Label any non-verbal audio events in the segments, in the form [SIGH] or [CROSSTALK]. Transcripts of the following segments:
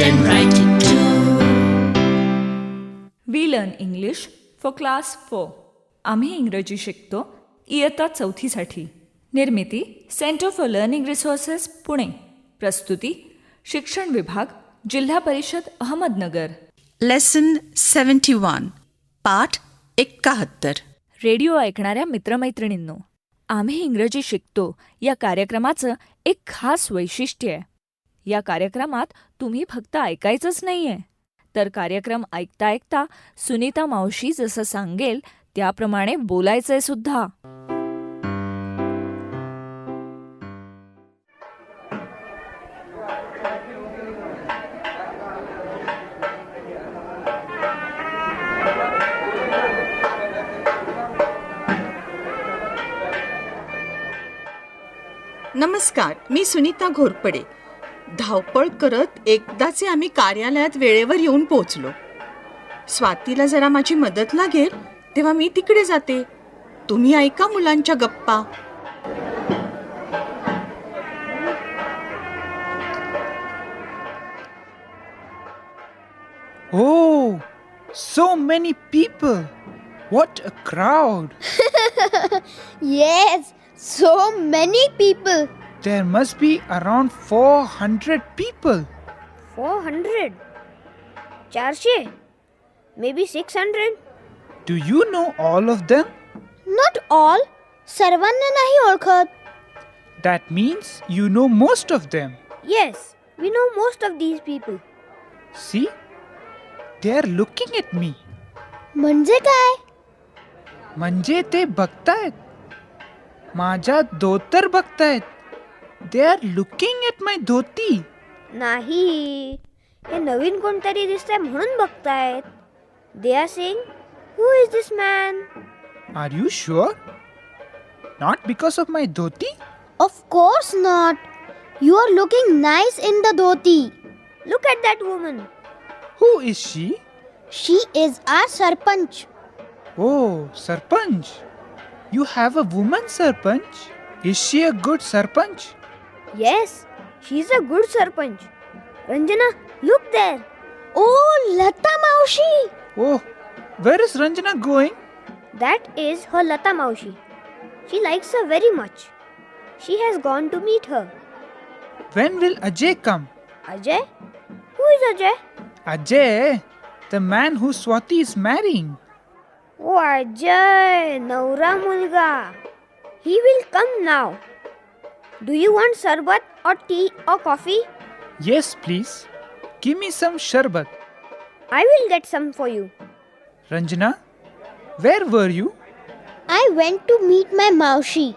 and write it too. We learn English for class four आम्ही इंग्रजी शिकतो. इयत्ता चौथीसाठी. निर्मिती centre for learning resources Pune. प्रस्तुती शिक्षण विभाग जिल्हा परिषद अहमदनगर. लेसन सेवन्टी वन पाठ एकाहत्तर. रेडिओ ऐकणाऱ्या मित्रमैत्रिणींनो आम्ही इंग्रजी शिकतो. या कार्यक्रमाचं एक खास वैशिष्ट्य आहे. या कार्यक्रमात तुम्ही फक्त ऐकायचंच नाही आहे तर कार्यक्रम ऐकता ऐकता सुनीता मावशी जसं सांगेल त्याप्रमाणे बोलायचंय सुद्धा. नमस्कार मी सुनीता घोरपडे. धावपळ करत एकदाचे आम्ही कार्यालयात वेळेवर येऊन पोहोचलो स्वातीला जरा माझी मदत लागेल तेव्हा मी तिकडे जाते तुम्ही ऐका मुलांच्या गप्पा Oh, so many people. What a crowd. [LAUGHS] Yes, so many people. There must be around 400 people. 400. 400. Maybe 600. Do you know all of them? Not all. सर्वांना नाही ओळखत. That means you know most of them. Yes, we know most of these people. See? They are looking at me. म्हणजे काय? म्हणजे ते बघतायत माझ्या धोतर बघतायत They are looking at my dhoti नाही. हे नवीन कोणतरी दिसतंय म्हणून बघतायत. They are saying, Who is this man? Are you sure not because of my dhoti Of course not. You are looking nice in the dhoti. Look at that woman. Who is she She is our sarpanch. Oh, Sarpanch. You have a woman Sarpanch? Is she a good Sarpanch? Yes, she's a good sarpanch. Ranjana, look there. Oh, Lata Maushi. Oh, where is Ranjana going? That is her Lata Maushi. She likes her very much. She has gone to meet her. When will Ajay come? Ajay? Who is Ajay? Ajay, the man who Swati is marrying. Oh, Ajay, Naura Mulga. He will come now. Do you want sarbat or tea or coffee? Yes, please. Give me some sharbat. I will get some for you. Ranjana, where were you? I went to meet my Maushi.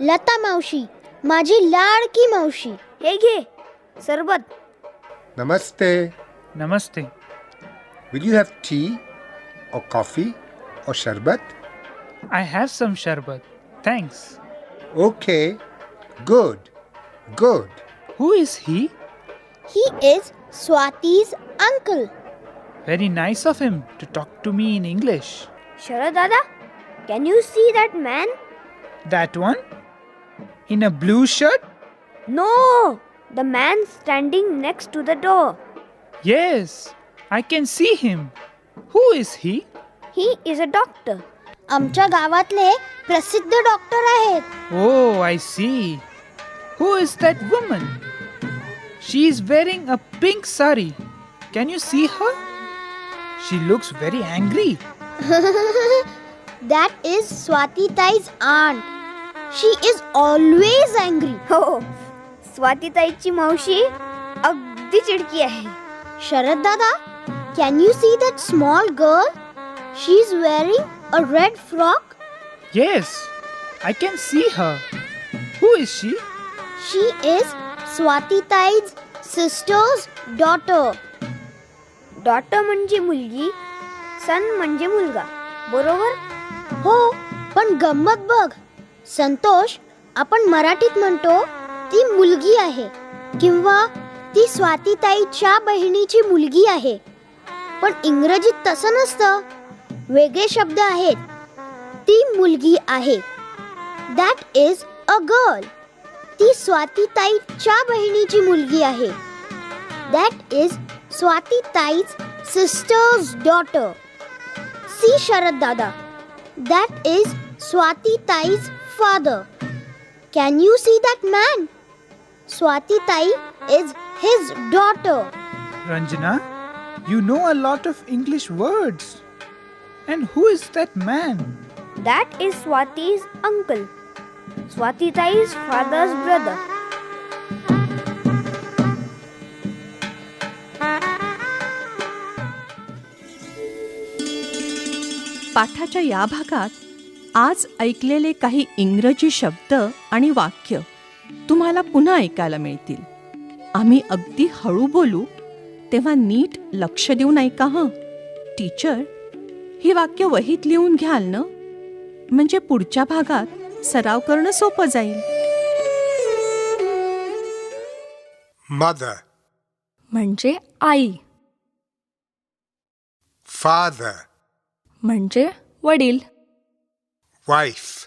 Lata Maushi. माझी लाडकी मावशी हे घे सरबत Namaste. Namaste. Will you have tea or coffee or sharbat? I have some sharbat. Thanks. Okay. Good. Good. Who is he? He is Swati's uncle. Very nice of him to talk to me in English. Sharad Dada, can you see that man? That one? In a blue shirt? No, the man standing next to the door. Yes, I can see him. Who is he? He is a doctor. आमच्या गावातले प्रसिद्ध doctor आहेत Oh, I see. Who is that woman? She is wearing a pink sari. Can you see her? She looks very angry. [LAUGHS] That is Swati Tai's aunt. She is always angry. [LAUGHS] हो स्वाती ताईची मावशी अगदी चिडकी आहे शरद दादा can you see that small girl she is wearing a red frock Yes, I can see her. Who is she? She is Swati ताईज sister's daughter daughter म्हणजे मुलगी सन म्हणजे मुलगा. बरोबर? हो पण गंमत बघ. संतोष आपण मराठीत म्हणतो ती मुलगी आहे किंवा ती स्वातीताईच्या बहिणीची मुलगी आहे. पण इंग्रजीत तसं नसतं. वेगळे शब्द आहेत. ती मुलगी आहे. दॅट इज अ गर्ल ती स्वातीताईच्या बहिणीची मुलगी आहे that is Swatitai's sister's daughter see Sharad Dada that is Swatitai's father can you see that man Swatitai is his daughter Ranjana, you know a lot of English words. And who is that man? That is Swati's uncle. Swati father's brother. पाठाच्या या भागात आज ऐकलेले काही इंग्रजी शब्द आणि वाक्य तुम्हाला पुन्हा ऐकायला मिळतील. आम्ही अगदी हळू बोलू तेव्हा नीट लक्ष देऊन ऐका हं. टीचर ही वाक्य वहीत लिहून घ्याल ना? म्हणजे पुढच्या भागात सराव करणं सोपं जाईल. Mother, म्हणजे आई. Father, म्हणजे वडील. Wife,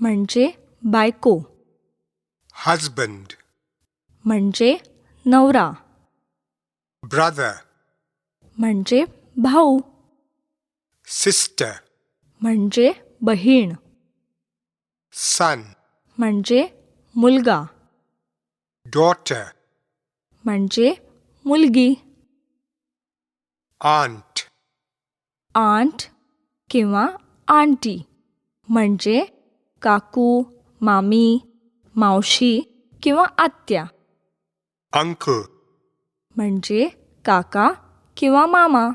म्हणजे बायको. Husband, म्हणजे नवरा. Brother, म्हणजे भाऊ. Sister, म्हणजे बहीण. Son, म्हणजे मुलगा. Daughter, म्हणजे मुलगी. Aunt, आंट किंवा आंटी. म्हणजे काकू मामी मावशी किंवा आत्या. Uncle, म्हणजे काका किंवा मामा.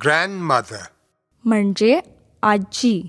Grandmother, म्हणजे आजी.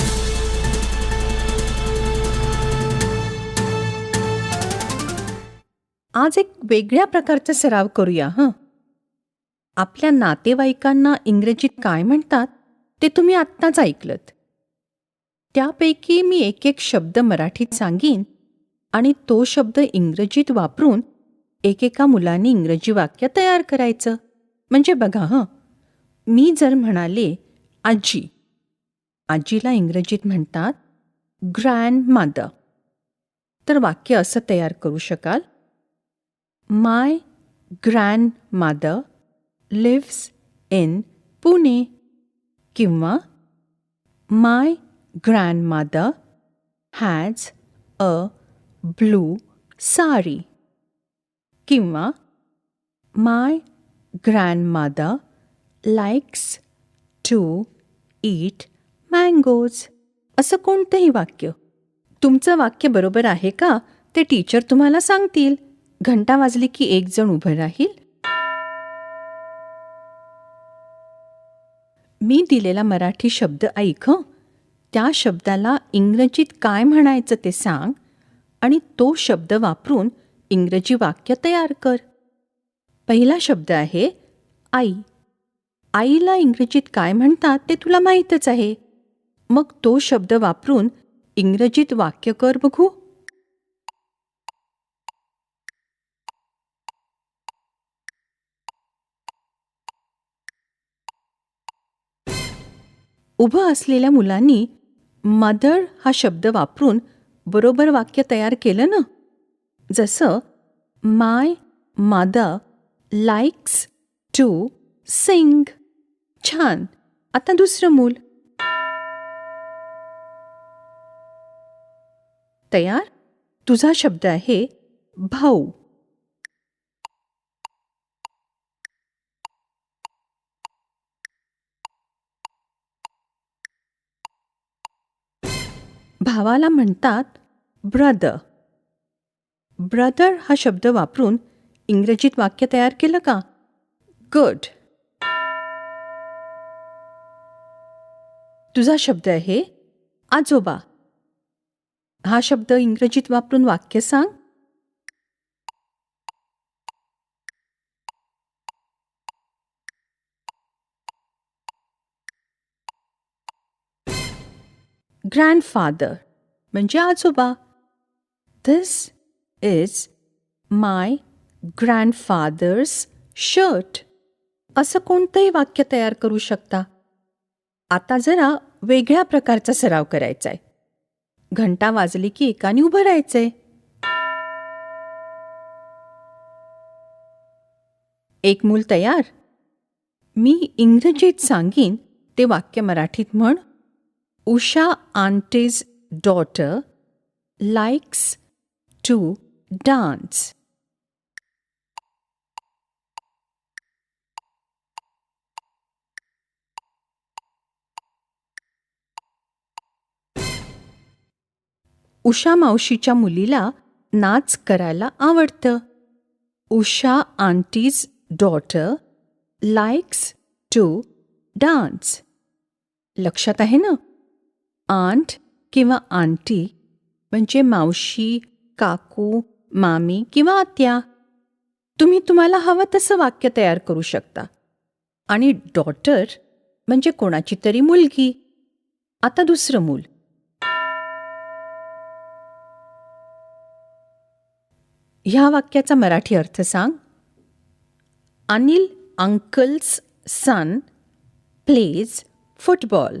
आज एक वेगळ्या प्रकारचा सराव करूया हं? आपल्या नातेवाईकांना इंग्रजीत काय म्हणतात ते तुम्ही आत्ताच ऐकलत. त्यापैकी मी एक एक शब्द मराठीत सांगीन आणि तो शब्द इंग्रजीत वापरून एकेका मुलांनी इंग्रजी वाक्य तयार करायचं. म्हणजे बघा हं? मी जर म्हणाले आजी आजीला इंग्रजीत म्हणतात ग्रँड मादर तर वाक्य असं तयार करू शकाल my grandmother lives in Pune किंवा my grandmother has a blue sari किंवा my grandmother likes to eat mangoes असं कोणतंही वाक्य. तुमचं वाक्य बरोबर आहे का? ते टीचर तुम्हाला सांगतील. घंटा वाजली की एक जण उभं राहील. मी दिलेला मराठी शब्द ऐक हं. त्या शब्दाला इंग्रजीत काय म्हणायचं ते सांग आणि तो शब्द वापरून इंग्रजी वाक्य तयार कर. पहिला शब्द आहे आई. आईला इंग्रजीत काय म्हणतात ते तुला माहीतच आहे. मग तो शब्द वापरून इंग्रजीत वाक्य कर बघू. उभं असलेल्या मुलांनी मदर हा शब्द वापरून बरोबर वाक्य तयार केलं ना? जसं माय मादा लाईक्स टू सिंग. छान. आता दुसरं मूल. तयार? तुझा शब्द आहे भाऊ. भावाला म्हणतात ब्रदर. ब्रदर हा शब्द वापरून इंग्रजीत वाक्य तयार केलं का? गुड. तुझा शब्द आहे आजोबा. हा शब्द इंग्रजीत वापरून वाक्य सांग. ग्रँडफादर म्हणजे आजोबा. दिस इज माय ग्रँडफादर्स शर्ट असं कोणतंही वाक्य तयार करू शकता. आता जरा वेगळ्या प्रकारचा सराव करायचा आहे घंटा वाजली की एकाने उभं राहायचंय. एक मूल तयार. मी इंग्रजीत सांगीन ते वाक्य मराठीत म्हण. Usha aunty's daughter likes to dance Usha मावशीच्या मुलीला नाच करायला आवडतं. Usha aunty's daughter likes to dance लक्षात आहे ना? आंट किंवा आंटी म्हणजे मावशी काकू मामी किंवा आत्या. तुम्ही तुम्हाला हवं तसं वाक्य तयार करू शकता. आणि डॉटर म्हणजे कोणाची तरी मुलगी. आता दुसरं मूल. ह्या वाक्याचा मराठी अर्थ सांग. Anil uncle's son plays football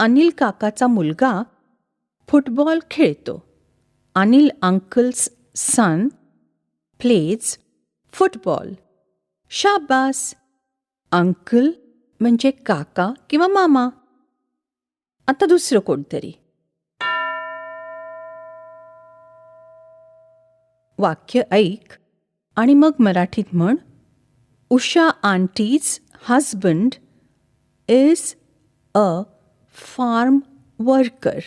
Anil काकाचा मुलगा फुटबॉल खेळतो. Anil uncle's son plays football. शाबास. अंकल म्हणजे काका किंवा मामा. आता दुसरं कोणतरी. वाक्य ऐक आणि मग मराठीत म्हण Usha aunty's husband is a farm worker.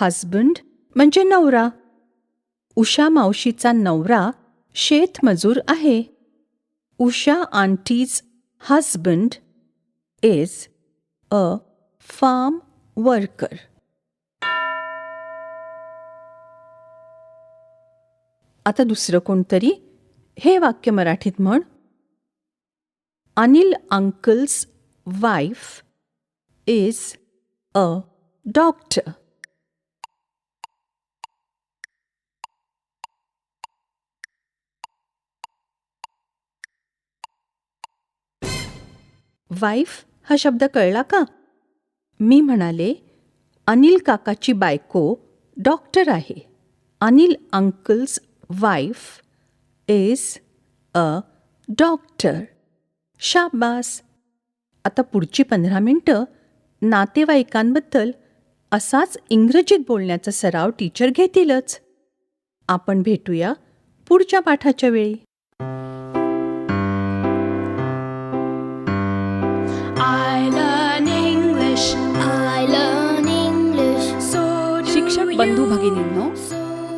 Husband म्हणजे नवरा. उषा मावशीचा नवरा शेतमजूर आहे. Usha aunty's husband is a farm worker आता दुसरं कोणतरी? हे वाक्य मराठीत म्हण Anil uncle's wife is a doctor wife हा शब्द कळला का? मी म्हणाले अनिल काकाची बायको डॉक्टर आहे. Anil uncle's wife is a doctor शाबास आता पुढची पंधरा मिनटं नातेवाईकांबद्दल असाच इंग्रजीत बोलण्याचा सराव टीचर घेतीलच आपण भेटूया पुढच्या पाठाच्या वेळी I learn English. I learn English. So do शिक्षक. बंधू भगिनींनो